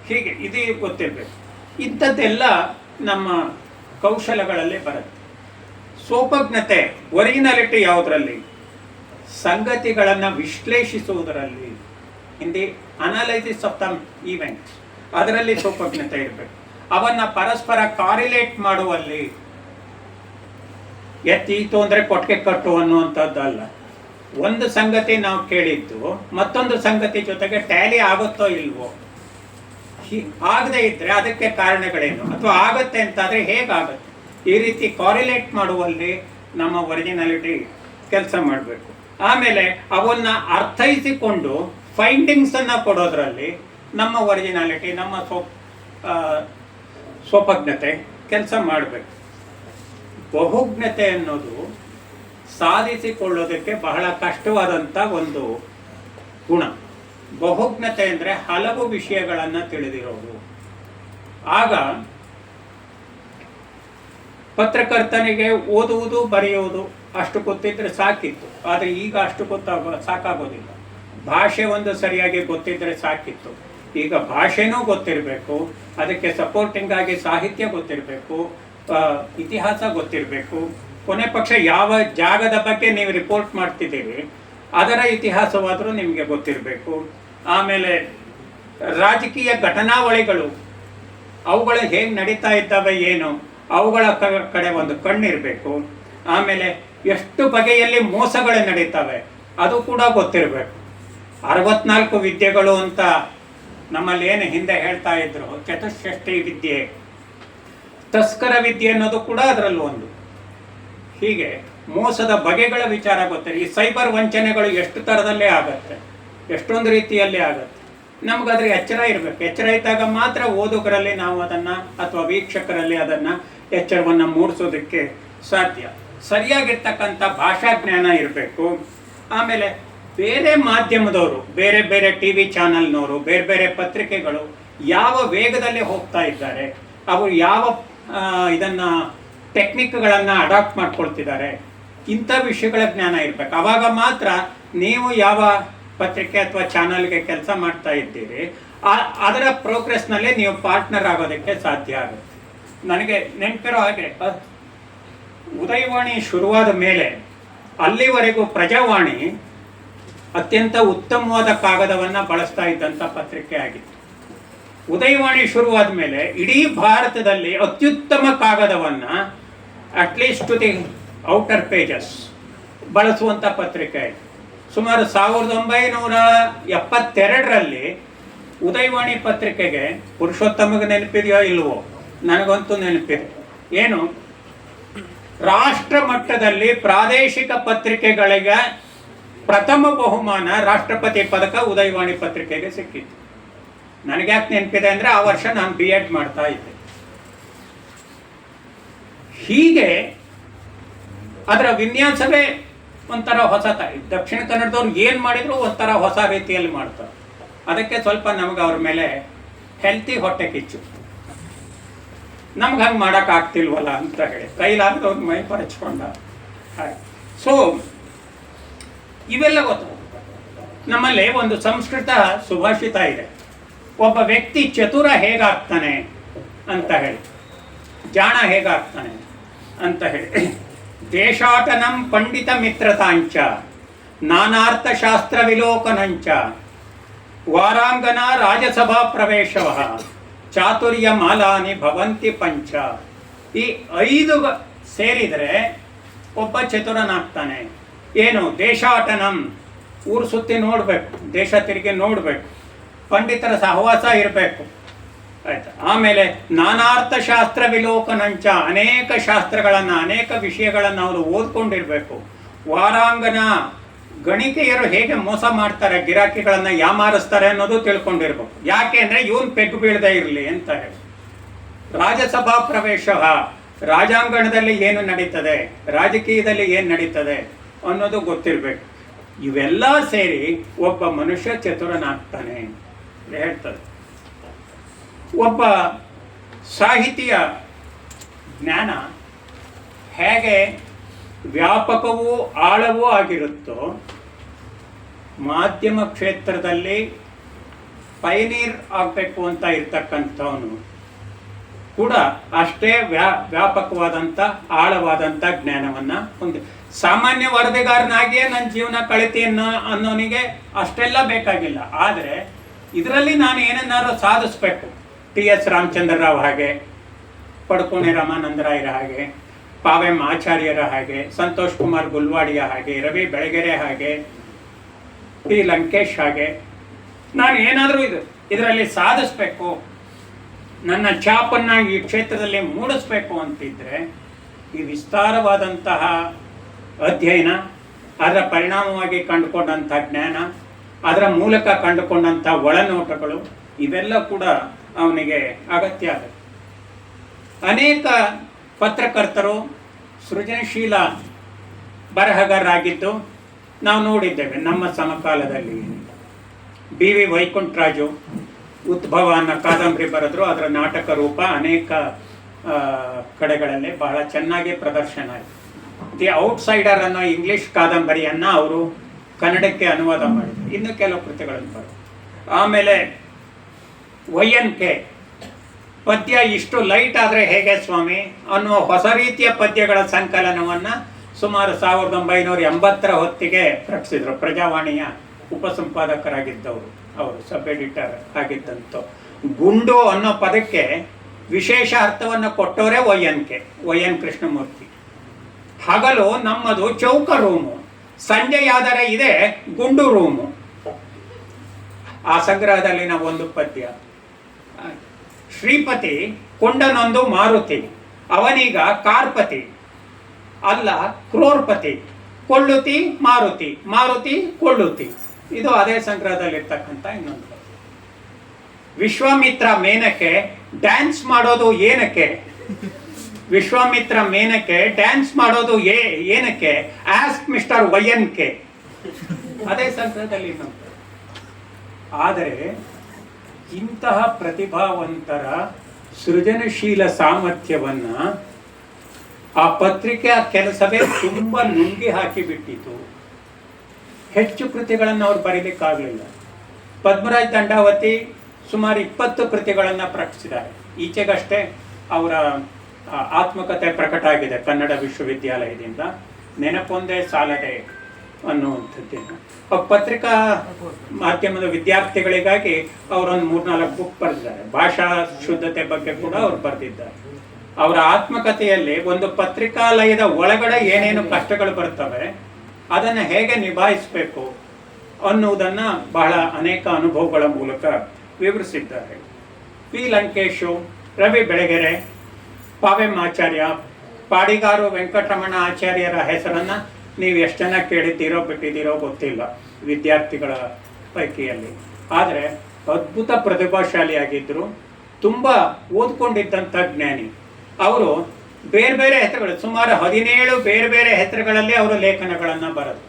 ಹೀಗೆ, ಇದು ಗೊತ್ತಿರಬೇಕು. ಇಂಥದ್ದೆಲ್ಲ ನಮ್ಮ ಕೌಶಲಗಳಲ್ಲಿ ಬರುತ್ತೆ. ಸೋಪಜ್ಞತೆ ಒರಿಜಿನಾಲಿಟಿ ಯಾವುದರಲ್ಲಿ? ಸಂಗತಿಗಳನ್ನು ವಿಶ್ಲೇಷಿಸುವುದರಲ್ಲಿ. In the analysis of the events ಅದರಲ್ಲಿ ಸೂಪಜ್ಞತೆ ಇರಬೇಕು. ಅವನ್ನ ಪರಸ್ಪರ ಕಾರಿಲೇಟ್ ಮಾಡುವಲ್ಲಿ ಎತ್ತೀತು ಅಂದರೆ ಕೊಟ್ಟಿಗೆ ಕಟ್ಟು ಅನ್ನುವಂಥದ್ದಲ್ಲ. ಒಂದು ಸಂಗತಿ ನಾವು ಕೇಳಿದ್ದು, ಮತ್ತೊಂದು ಸಂಗತಿ ಜೊತೆಗೆ ಟ್ಯಾಲಿ ಆಗುತ್ತೋ ಇಲ್ವೋ? ಆಗದೆ ಇದ್ರೆ ಅದಕ್ಕೆ ಕಾರಣಗಳೇನು? ಅಥವಾ ಆಗತ್ತೆ ಅಂತಾದ್ರೆ ಹೇಗಾಗುತ್ತೆ? ಈ ರೀತಿ ಕಾರಿಲೇಟ್ ಮಾಡುವಲ್ಲಿ ನಮ್ಮ ಒರಿಜಿನಾಲಿಟಿ ಕೆಲಸ ಮಾಡಬೇಕು. ಆಮೇಲೆ ಅವನ್ನ ಅರ್ಥೈಸಿಕೊಂಡು ಫೈಂಡಿಂಗ್ಸ್ ಅನ್ನ ಕೊಡೋದ್ರಲ್ಲಿ ನಮ್ಮ ಒರಿಜಿನಾಲಿಟಿ ನಮ್ಮ ಸ್ವ ಸ್ವಪಜ್ಞತೆ ಕೆಲಸ ಮಾಡಬೇಕು. ಬಹುಜ್ಞತೆ ಅನ್ನೋದು ಸಾಧಿಸಿಕೊಳ್ಳೋದಕ್ಕೆ ಬಹಳ ಕಷ್ಟವಾದಂಥ ಒಂದು ಗುಣ. ಬಹುಜ್ಞತೆ ಅಂದರೆ ಹಲವು ವಿಷಯಗಳನ್ನು ತಿಳಿದಿರೋದು. ಆಗ ಪತ್ರಕರ್ತನಿಗೆ ಓದುವುದು, ಬರೆಯುವುದು ಅಷ್ಟು ಗೊತ್ತಿದ್ರೆ ಸಾಕಿತ್ತು. ಆದರೆ ಈಗ ಅಷ್ಟು ಗೊತ್ತಾಗ, ಸಾಕಾಗೋದಿಲ್ಲ. ಭಾಷೆ ಒಂದು ಸರಿಯಾಗಿ ಗೊತ್ತಿದ್ದರೆ ಸಾಕಿತ್ತು. ಈಗ ಭಾಷೆನೂ ಗೊತ್ತಿರಬೇಕು, ಅದಕ್ಕೆ ಸಪೋರ್ಟಿಂಗ್ ಆಗಿ ಸಾಹಿತ್ಯ ಗೊತ್ತಿರಬೇಕು ಇತಿಹಾಸ ಗೊತ್ತಿರಬೇಕು. ಕೊನೆ ಪಕ್ಷ ಯಾವ ಜಾಗದ ಬಗ್ಗೆ ನೀವು ರಿಪೋರ್ಟ್ ಮಾಡ್ತಿದ್ದೀರಿ, ಅದರ ಇತಿಹಾಸವಾದರೂ ನಿಮಗೆ ಗೊತ್ತಿರಬೇಕು. ಆಮೇಲೆ ರಾಜಕೀಯ ಘಟನಾವಳಿಗಳು, ಅವುಗಳು ಹೇಗೆ ನಡೀತಾ ಇದ್ದಾವೆ ಏನು, ಅವುಗಳ ಕಡೆ ಒಂದು ಕಣ್ಣಿರಬೇಕು. ಆಮೇಲೆ ಎಷ್ಟು ಬಗೆಯಲ್ಲಿ ಮೋಸಗಳು ನಡೀತವೆ, ಅದು ಕೂಡ ಗೊತ್ತಿರಬೇಕು. ಅರವತ್ನಾಲ್ಕು ವಿದ್ಯೆಗಳು ಅಂತ ನಮ್ಮಲ್ಲಿ ಏನು ಹಿಂದೆ ಹೇಳ್ತಾ ಇದ್ರು. ಚತುಷ್ಠಿ ವಿದ್ಯೆ. ತಸ್ಕರ ವಿದ್ಯೆ ಅನ್ನೋದು ಕೂಡ ಅದರಲ್ಲಿ ಒಂದು. ಹೀಗೆ ಮೋಸದ ಬಗೆಗಳ ವಿಚಾರ ಗೊತ್ತೆ, ಈ ಸೈಬರ್ ವಂಚನೆಗಳು ಎಷ್ಟು ಥರದಲ್ಲೇ ಆಗತ್ತೆ, ಎಷ್ಟೊಂದು ರೀತಿಯಲ್ಲಿ ಆಗತ್ತೆ. ನಮಗದ್ರ ಎಚ್ಚರ ಇರಬೇಕು. ಎಚ್ಚರ ಇದ್ದಾಗ ಮಾತ್ರ ಓದುಗರಲ್ಲಿ ನಾವು ಅದನ್ನು ಅಥವಾ ವೀಕ್ಷಕರಲ್ಲಿ ಅದನ್ನು ಎಚ್ಚರವನ್ನು ಮೂಡಿಸೋದಕ್ಕೆ ಸಾಧ್ಯ. ಸರಿಯಾಗಿರ್ತಕ್ಕಂಥ ಭಾಷಾ ಜ್ಞಾನ ಇರಬೇಕು. ಆಮೇಲೆ ಬೇರೆ ಮಾಧ್ಯಮದವರು, ಬೇರೆ ಬೇರೆ ಟಿ ವಿ ಚಾನಲ್ನವರು, ಬೇರೆ ಬೇರೆ ಪತ್ರಿಕೆಗಳು ಯಾವ ವೇಗದಲ್ಲಿ ಹೋಗ್ತಾ ಇದ್ದಾರೆ, ಅವರು ಯಾವ ಇದನ್ನು ಟೆಕ್ನಿಕ್ಗಳನ್ನು ಅಡಾಪ್ಟ್ ಮಾಡ್ಕೊಳ್ತಿದ್ದಾರೆ, ಇಂಥ ವಿಷಯಗಳ ಜ್ಞಾನ ಇರಬೇಕು. ಅವಾಗ ಮಾತ್ರ ನೀವು ಯಾವ ಪತ್ರಿಕೆ ಅಥವಾ ಚಾನಲ್ಗೆ ಕೆಲಸ ಮಾಡ್ತಾ ಇದ್ದೀರಿ ಅದರ ಪ್ರೋಗ್ರೆಸ್ನಲ್ಲಿ ನೀವು ಪಾರ್ಟ್ನರ್ ಆಗೋದಕ್ಕೆ ಸಾಧ್ಯ ಆಗುತ್ತೆ. ನನಗೆ ನೆನಪಿರೋ ಹಾಗೆ ಉದಯವಾಣಿ ಶುರುವಾದ ಮೇಲೆ ಅಲ್ಲಿವರೆಗೂ ಪ್ರಜಾವಾಣಿ ಅತ್ಯಂತ ಉತ್ತಮವಾದ ಕಾಗದವನ್ನು ಬಳಸ್ತಾ ಇದ್ದಂಥ ಪತ್ರಿಕೆ ಆಗಿತ್ತು. ಉದಯವಾಣಿ ಶುರುವಾದ ಮೇಲೆ ಇಡೀ ಭಾರತದಲ್ಲಿ ಅತ್ಯುತ್ತಮ ಕಾಗದವನ್ನು at least to the outer pages ಬಳಸುವಂಥ ಪತ್ರಿಕೆ ಸುಮಾರು ಸಾವಿರದ ಒಂಬೈನೂರ ಎಪ್ಪತ್ತೆರಡರಲ್ಲಿ ಉದಯವಾಣಿ ಪತ್ರಿಕೆಗೆ ಪುರುಷೋತ್ತಮಗೆ ನೆನಪಿದೆಯೋ ಇಲ್ವೋ? ನನಗಂತೂ ನೆನಪಿದೆ. ಏನು? ರಾಷ್ಟ್ರ ಮಟ್ಟದಲ್ಲಿ ಪ್ರಾದೇಶಿಕ ಪತ್ರಿಕೆಗಳಿಗೆ ಪ್ರಥಮ ಬಹುಮಾನ ರಾಷ್ಟ್ರಪತಿ ಪದಕ ಉದಯವಾಣಿ ಪತ್ರಿಕೆಗೆ ಸಿಕ್ಕಿತ್ತು. ನನಗೆ ಯಾಕೆ ನೆನಪಿದೆ ಅಂದರೆ ಆ ವರ್ಷ ನಾನು ಬಿ ಎಡ್ ಮಾಡ್ತಾ ಇದ್ದೆ. ಹೀಗೆ ಅದರ ವಿನ್ಯಾಸವೇ ಒಂಥರ ಹೊಸ ದಕ್ಷಿಣ ಕನ್ನಡದವ್ರು ಏನು ಮಾಡಿದ್ರು ಒಂಥರ ಹೊಸ ರೀತಿಯಲ್ಲಿ ಮಾಡ್ತಾರೆ. ಅದಕ್ಕೆ ಸ್ವಲ್ಪ ನಮಗೆ ಅವ್ರ ಮೇಲೆ ಹೆಲ್ತಿ ಹೊಟ್ಟೆ ಕಿಚ್ಚು. ನಮ್ಗೆ ಹಂಗೆ ಮಾಡೋಕ್ಕಾಗ್ತಿಲ್ವಲ್ಲ ಅಂತ ಹೇಳಿ. ಕೈಲಾಗದವ್ರ ಮೈ ಪರಚ್ಕೊಂಡ ಸೊ ಇವೆಲ್ಲ ಗೊತ್ತು. ನಮ್ಮಲ್ಲಿ ಒಂದು ಸಂಸ್ಕೃತ ಸುಭಾಷಿತ ಇದೆ. ಒಬ್ಬ ವ್ಯಕ್ತಿ ಚತುರ ಹೇಗಾಗ್ತಾನೆ ಅಂತ ಹೇಳಿ. ಜಾಣ ಹೇಗಾಗ್ತಾನೆ ಅಂತ ಹೇಳಿ. ದೇಶಾಟನಂ ಪಂಡಿತ ಮಿತ್ರತಾಂಚ ನಾನಾರ್ಥಶಾಸ್ತ್ರ ವಿಲೋಕನಂಚ, ವಾರಾಂಗನ ರಾಜಸಭಾ ಪ್ರವೇಶವ ಚಾತುರ್ಯ ಮಾಲಾನಿ ಭವಂತಿ ಪಂಚ. ಈ ಐದು ಸೇರಿದರೆ ಒಬ್ಬ ಚತುರನಾಗ್ತಾನೆ. ಏನು ದೇಶಾಟನಂ? ಊರು ಸುತ್ತಿ ನೋಡಬೇಕು, ದೇಶ ತಿರುಗಿ ನೋಡಬೇಕು. ಪಂಡಿತರ ಸಹವಾಸ ಇರಬೇಕು. ಆಯ್ತು? ಆಮೇಲೆ ನಾನಾರ್ಥ ಶಾಸ್ತ್ರ ವಿಲೋಕನಂಚ ಅನೇಕ ಶಾಸ್ತ್ರಗಳನ್ನು, ಅನೇಕ ವಿಷಯಗಳನ್ನು ಅವರು ಓದ್ಕೊಂಡಿರಬೇಕು. ವಾರಾಂಗನ ಗಣಿಕೆಯರು ಹೇಗೆ ಮೋಸ ಮಾಡ್ತಾರೆ, ಗಿರಾಕಿಗಳನ್ನ ಯಾಮಾರಿಸ್ತಾರೆ ಅನ್ನೋದು ತಿಳ್ಕೊಂಡಿರ್ಬೇಕು. ಯಾಕೆ ಅಂದರೆ ಇವನ್ ಪೆಗ್ಗು ಬೀಳದೆ ಇರಲಿ ಅಂತ ಹೇಳಿ. ರಾಜಸಭಾ ಪ್ರವೇಶ, ರಾಜಾಂಗಣದಲ್ಲಿ ಏನು ನಡೀತದೆ? ರಾಜಕೀಯದಲ್ಲಿ ಏನು ನಡೀತದೆ? ಅನ್ನೋದು ಗೊತ್ತಿರಬೇಕು. ಇವೆಲ್ಲ ಸೇರಿ ಒಬ್ಬ ಮನುಷ್ಯ ಚತುರನಾಗ್ತಾನೆ ಅಂತ ಹೇಳ್ತದೆ ಒಬ್ಬ ಸಾಹಿತಿಯ ಜ್ಞಾನ ಹೇಗೆ ವ್ಯಾಪಕವೂ ಆಳವೂ ಆಗಿರುತ್ತೋ, ಮಾಧ್ಯಮ ಕ್ಷೇತ್ರದಲ್ಲಿ ಪೈನೀರ್ ಆಗಬೇಕು ಅಂತ ಇರ್ತಕ್ಕಂಥವನು ಕೂಡ ಅಷ್ಟೇ ವ್ಯಾ ವ್ಯಾಪಕವಾದಂಥ ಆಳವಾದಂಥ ಜ್ಞಾನವನ್ನು ಹೊಂದಿ, ಸಾಮಾನ್ಯ ವರದಿಗಾರನಾಗಿಯೇ ನನ್ನ ಜೀವನ ಕಳಿತಿ ಅನ್ನೋ, ಅನ್ನೋನಿಗೆ ಅಷ್ಟೆಲ್ಲ ಬೇಕಾಗಿಲ್ಲ. ಆದರೆ ಇದರಲ್ಲಿ ನಾನು ಏನನ್ನಾರು ಸಾಧಿಸ್ಬೇಕು. ಟಿ ಎಸ್ ರಾಮಚಂದ್ರ ರಾವ್ ಹಾಗೆ, ಪಡ್ಕೋಣೆ ರಾಮಾನಂದರಾಯರ ಹಾಗೆ, ಪಾವೆಂ ಆಚಾರ್ಯರ ಹಾಗೆ, ಸಂತೋಷ್ ಕುಮಾರ್ ಗುಲ್ವಾಡಿಯ ಹಾಗೆ, ರವಿ ಬೆಳಗೆರೆ ಹಾಗೆ, ಪಿ ಲಂಕೇಶ್ ಹಾಗೆ, ನಾನು ಏನಾದರೂ ಇದು, ಇದರಲ್ಲಿ ಸಾಧಿಸ್ಬೇಕು. ನನ್ನ ಛಾಪನ್ನು ಈ ಕ್ಷೇತ್ರದಲ್ಲಿ ಮೂಡಿಸ್ಬೇಕು ಅಂತಿದ್ರೆ ಈ ವಿಸ್ತಾರವಾದಂತಹ ಅಧ್ಯಯನ, ಅದರ ಪರಿಣಾಮವಾಗಿ ಕಂಡುಕೊಂಡಂಥ ಜ್ಞಾನ, ಅದರ ಮೂಲಕ ಕಂಡುಕೊಂಡಂಥ ಒಳನೋಟಗಳು, ಇವೆಲ್ಲ ಕೂಡ ಅವನಿಗೆ ಅಗತ್ಯ ಆಗುತ್ತೆ ಅನೇಕ ಪತ್ರಕರ್ತರು ಸೃಜನಶೀಲ ಬರಹಗಾರರಾಗಿದ್ದು ನಾವು ನೋಡಿದ್ದೇವೆ ನಮ್ಮ ಸಮಕಾಲದಲ್ಲಿ. ಬಿ ವಿ ವೈಕುಂಠರಾಜು ಉದ್ಭವ ಅನ್ನೋ ಕಾದಂಬರಿ ಬರೆದ್ರು, ಅದರ ನಾಟಕ ರೂಪ ಅನೇಕ ಕಡೆಗಳಲ್ಲಿ ಬಹಳ ಚೆನ್ನಾಗಿ ಪ್ರದರ್ಶನ ಆಯಿತು. ದಿ ಔಟ್ಸೈಡರ್ ಅನ್ನೋ ಇಂಗ್ಲಿಷ್ ಕಾದಂಬರಿಯನ್ನು ಅವರು ಕನ್ನಡಕ್ಕೆ ಅನುವಾದ ಮಾಡಿದ್ರು. ಇನ್ನು ಕೆಲವು ಕೃತಿಗಳನ್ನು ಬರೆದ್ರು. ಆಮೇಲೆ ವೈ ಎನ್ ಕೆ, ಪದ್ಯ ಇಷ್ಟು ಲೈಟ್ ಆದರೆ ಹೇಗೆ ಸ್ವಾಮಿ? ಅನ್ನುವ ಹೊಸ ರೀತಿಯ ಪದ್ಯಗಳ ಸಂಕಲನವನ್ನು ಸುಮಾರು ಸಾವಿರದ ಒಂಬೈನೂರ ಎಂಬತ್ತರ ಹೊತ್ತಿಗೆ ಪ್ರಕಟಿಸಿದರು. ಪ್ರಜಾವಾಣಿಯ ಉಪಸಂಪಾದಕರಾಗಿದ್ದವರು. ಅವರು ಸಬ್ ಎಡಿಟರ್ ಆಗಿದ್ದಂತು ಗುಂಡು ಅನ್ನೋ ಪದಕ್ಕೆ ವಿಶೇಷ ಅರ್ಥವನ್ನು ಕೊಟ್ಟವರೇ Y N K Y N Krishnamurthy. ಹಗಲು ನಮ್ಮದು ಚೌಕ ರೂಮು ಸಂಜೆಯಾದರೆ ಇದೆ ಗುಂಡು ರೂಮು. ಆ ಸಂಗ್ರಹದಲ್ಲಿನ ಒಂದು ಪದ್ಯ. ಶ್ರೀಪತಿ ಕೊಂಡನೊಂದು ಮಾರುತಿ, ಅವನೀಗ ಕಾರ್ಪತಿ, ಅಲ್ಲ ಕ್ರೋರ್ಪತಿ, ಕೊಳ್ಳುತಿ ಮಾರುತಿ ಮಾರುತಿ ಕೊಳ್ಳುತಿ. ಇದು ಅದೇ ಸಂಗ್ರಹದಲ್ಲಿರ್ತಕ್ಕಂಥ ಇನ್ನೊಂದು. ವಿಶ್ವಾಮಿತ್ರ ಮೇನಕ್ಕೆ ಡ್ಯಾನ್ಸ್ ಮಾಡೋದು ಏನಕ್ಕೆ? ವಿಶ್ವಾಮಿತ್ರ ಮೇನಕ್ಕೆ ಡ್ಯಾನ್ಸ್ ಮಾಡೋದು ಏ, ಏನಕ್ಕೆ? ಆಸ್ಕ್ ಮಿಸ್ಟರ್ ವೈಎನ್ ಕೆ ಅದೇ ಸಂಗ್ರಹದಲ್ಲಿ ಇನ್ನೊಂದು ಆದರೆ ಇಂತಹ ಪ್ರತಿಭಾವಂತರ ಸೃಜನಶೀಲ ಸಾಮರ್ಥ್ಯವನ್ನ ಆ ಪತ್ರಿಕೆಯ ಕೆಲಸವೇ ತುಂಬ ನುಂಗಿ ಹಾಕಿಬಿಟ್ಟಿತು. ಹೆಚ್ಚು ಕೃತಿಗಳನ್ನು ಅವ್ರು ಬರೀಲಿಕ್ಕಾಗಲಿಲ್ಲ. ಪದ್ಮರಾಜ್ ದಂಡಾವತಿ ಸುಮಾರು ಇಪ್ಪತ್ತು ಕೃತಿಗಳನ್ನು ಪ್ರಕಟಿಸಿದ್ದಾರೆ. ಈಚೆಗಷ್ಟೇ ಅವರ ಆತ್ಮಕತೆ ಪ್ರಕಟ ಆಗಿದೆ ಕನ್ನಡ ವಿಶ್ವವಿದ್ಯಾಲಯದಿಂದ. ನೆನಪೊಂದೇ ಸಾಲದೆ ಅನ್ನುವಂಥದ್ದೇನು. ಅವ್ರ ಪತ್ರಿಕಾ ಮಾಧ್ಯಮದ ವಿದ್ಯಾರ್ಥಿಗಳಿಗಾಗಿ ಅವರೊಂದು ಮೂರ್ನಾಲ್ಕು ಬುಕ್ ಬರೆದಿದ್ದಾರೆ. ಭಾಷಾ ಶುದ್ಧತೆ ಬಗ್ಗೆ ಕೂಡ ಅವ್ರು ಬರೆದಿದ್ದಾರೆ. ಅವರ ಆತ್ಮಕಥೆಯಲ್ಲಿ ಒಂದು ಪತ್ರಿಕಾಲಯದ ಒಳಗಡೆ ಏನೇನು ಕಷ್ಟಗಳು ಬರ್ತವೆ ಅದನ್ನು ಹೇಗೆ ನಿಭಾಯಿಸಬೇಕು ಅನ್ನುವುದನ್ನು ಬಹಳ ಅನೇಕ ಅನುಭವಗಳ ಮೂಲಕ ವಿವರಿಸಿದ್ದಾರೆ. ಪಿ. ಲಂಕೇಶು, ರವಿ ಬೆಳಗೆರೆ, ಪಾವೆಂ ಆಚಾರ್ಯ ಪಾಡಿಗಾರು ವೆಂಕಟರಮಣ ಆಚಾರ್ಯರ ಹೆಸರನ್ನು ನೀವು ಎಷ್ಟು ಜನ ಕೇಳಿದ್ದೀರೋ ಬಿಟ್ಟಿದ್ದೀರೋ ಗೊತ್ತಿಲ್ಲ ವಿದ್ಯಾರ್ಥಿಗಳ ಪೈಕಿಯಲ್ಲಿ. ಆದರೆ ಅದ್ಭುತ ಪ್ರತಿಭಾಶಾಲಿಯಾಗಿದ್ದರು ತುಂಬ ಓದ್ಕೊಂಡಿದ್ದಂಥ ಜ್ಞಾನಿ. ಅವರು ಬೇರೆ ಬೇರೆ ಹೆಸರುಗಳು, ಸುಮಾರು ಹದಿನೇಳು ಬೇರೆ ಬೇರೆ ಹೆಸರುಗಳಲ್ಲಿ ಅವರು ಲೇಖನಗಳನ್ನು ಬರೆದು,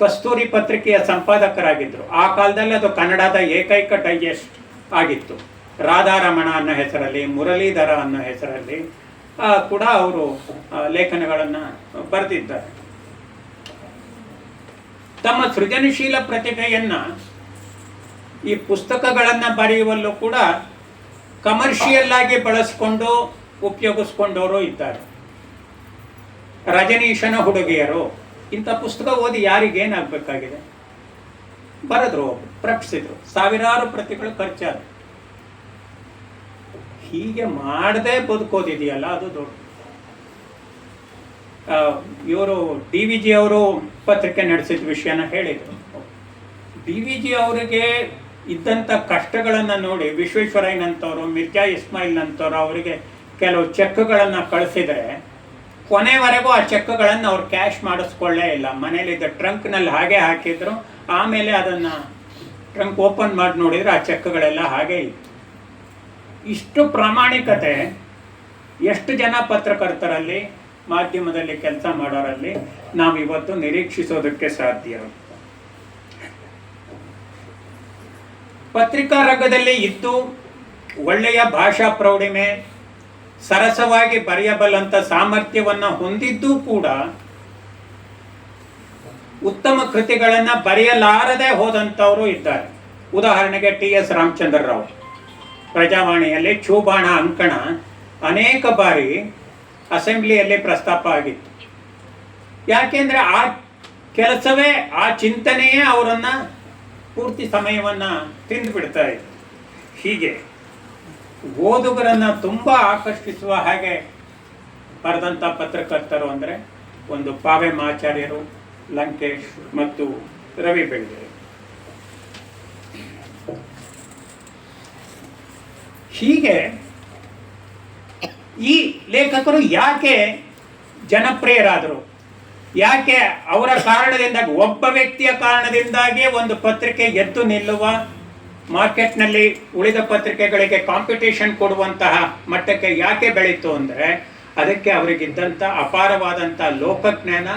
ಕಸ್ತೂರಿ ಪತ್ರಿಕೆಯ ಸಂಪಾದಕರಾಗಿದ್ದರು ಆ ಕಾಲದಲ್ಲಿ ಅದು ಕನ್ನಡದ ಏಕೈಕ ಡೈಜೆಸ್ಟ್ ಆಗಿತ್ತು. ರಾಧಾರಮಣ ಅನ್ನೋ ಹೆಸರಲ್ಲಿ, ಮುರಳೀಧರ ಅನ್ನೋ ಹೆಸರಲ್ಲಿ ಕೂಡ ಅವರು ಲೇಖನಗಳನ್ನು ಬರೆದಿದ್ದಾರೆ. ತಮ್ಮ ಸೃಜನಶೀಲ ಪ್ರತಿಭೆಯನ್ನು, ಈ ಪುಸ್ತಕಗಳನ್ನು ಬರೆಯುವಲ್ಲೂ ಕೂಡ ಕಮರ್ಷಿಯಲ್ ಆಗಿ ಬಳಸ್ಕೊಂಡು ಉಪಯೋಗಿಸ್ಕೊಂಡವರು ಇದ್ದಾರೆ. ರಜನೀಶನ ಹುಡುಗಿಯರು, ಇಂಥ ಪುಸ್ತಕ ಓದಿ ಯಾರಿಗೇನಾಗಬೇಕಾಗಿದೆ ಬರೆದ್ರು ಪ್ರಕಟಿಸಿದ್ರು. ಸಾವಿರಾರು ಪ್ರತಿಗಳು ಖರ್ಚಾದ್ರು. ಹೀಗೆ ಮಾಡದೆ ಬದುಕೋದಿದೆಯಲ್ಲ, ಅದು ದೊಡ್ಡ ಇವರು ಡಿ ವಿ ಜಿ ಅವರು ಪತ್ರಿಕೆ ನಡೆಸಿದ ವಿಷಯನ ಹೇಳಿದರು. ಡಿ ವಿ ಜಿ ಅವರಿಗೆ ಇದ್ದಂಥ ಕಷ್ಟಗಳನ್ನು ನೋಡಿ ವಿಶ್ವೇಶ್ವರಯ್ಯನಂತವರು ಮಿರ್ಜಾ ಇಸ್ಮಾಯಿಲ್ನಂತವರು ಅವರಿಗೆ ಕೆಲವು ಚೆಕ್ಗಳನ್ನು ಕಳಿಸಿದರೆ, ಕೊನೆವರೆಗೂ ಆ ಚೆಕ್ಗಳನ್ನು ಅವ್ರು ಕ್ಯಾಶ್ ಮಾಡಿಸ್ಕೊಳ್ಳೇ ಇಲ್ಲ. ಮನೇಲಿದ್ದ ಟ್ರಂಕ್ನಲ್ಲಿ ಹಾಗೆ ಹಾಕಿದ್ರು, ಆಮೇಲೆ ಅದನ್ನು ಟ್ರಂಕ್ ಓಪನ್ ಮಾಡಿ ನೋಡಿದ್ರೆ ಆ ಚೆಕ್ಗಳೆಲ್ಲ ಹಾಗೆ ಇತ್ತು ಇಷ್ಟು ಪ್ರಾಮಾಣಿಕತೆ, ಎಷ್ಟು ಜನ ಪತ್ರಕರ್ತರಲ್ಲಿ, ಮಾಧ್ಯಮದಲ್ಲಿ ಕೆಲಸ ಮಾಡೋರಲ್ಲಿ ನಾವು ಇವತ್ತು ನಿರೀಕ್ಷಿಸೋದಕ್ಕೆ ಸಾಧ್ಯ. ಪತ್ರಿಕಾ ರಂಗದಲ್ಲಿ ಇದ್ದು ಒಳ್ಳೆಯ ಭಾಷಾ ಪ್ರೌಢಿಮೆ ಸರಸವಾಗಿ ಬರೆಯಬಲ್ಲಂಥ ಸಾಮರ್ಥ್ಯವನ್ನ ಹೊಂದಿದ್ದೂ ಕೂಡ ಉತ್ತಮ ಕೃತಿಗಳನ್ನು ಬರೆಯಲಾರದೆ ಹೋದಂಥವರು ಇದ್ದಾರೆ. ಉದಾಹರಣೆಗೆ ಟಿ ಎಸ್ ರಾಮಚಂದ್ರ ರಾವ್. ಪ್ರಜಾವಾಣಿಯಲ್ಲಿ ಚೂಬಾಣ ಅಂಕಣ ಅನೇಕ ಬಾರಿ ಅಸೆಂಬ್ಲಿಯಲ್ಲಿ ಪ್ರಸ್ತಾಪ ಆಗಿತ್ತು. ಯಾಕೆಂದ್ರೆ ಆ ಕೆಲಸವೇ, ಆ ಚಿಂತನೆಯೇ ಅವರನ್ನು ಪೂರ್ತಿ ಸಮಯವನ್ನ ತಿಂದು ಬಿಡ್ತಾ ಇತ್ತು. ಹೀಗೆ ಓದುಗರನ್ನ ತುಂಬಾ ಆಕರ್ಷಿಸುವ ಹಾಗೆ ಬರೆದಂಥ ಪತ್ರಕರ್ತರು ಅಂದರೆ ಒಂದು ಪಾವೆ ಮಾಚಾರ್ಯರು ಲಂಕೇಶ್ ಮತ್ತು ರವಿ ಬೆಳ್ಗೆರೆ ಹೀಗೆ ಈ ಲೇಖಕರು ಯಾಕೆ ಜನಪ್ರಿಯರಾದರು? ಯಾಕೆ ಅವರ ಕಾರಣದಿಂದಾಗಿ ಒಬ್ಬ ವ್ಯಕ್ತಿಯ ಕಾರಣದಿಂದಾಗಿ ಒಂದು ಪತ್ರಿಕೆ ಎದ್ದು ನಿಲ್ಲುವ ಮಾರ್ಕೆಟ್ನಲ್ಲಿ ಉಳಿದ ಪತ್ರಿಕೆಗಳಿಗೆ ಕಾಂಪಿಟೇಷನ್ ಕೊಡುವಂತಹ ಮಟ್ಟಕ್ಕೆ ಯಾಕೆ ಬೆಳೀತು ಅಂದರೆ ಅದಕ್ಕೆ ಅವರಿಗಿದ್ದಂಥ ಅಪಾರವಾದಂಥ ಲೋಕಜ್ಞಾನ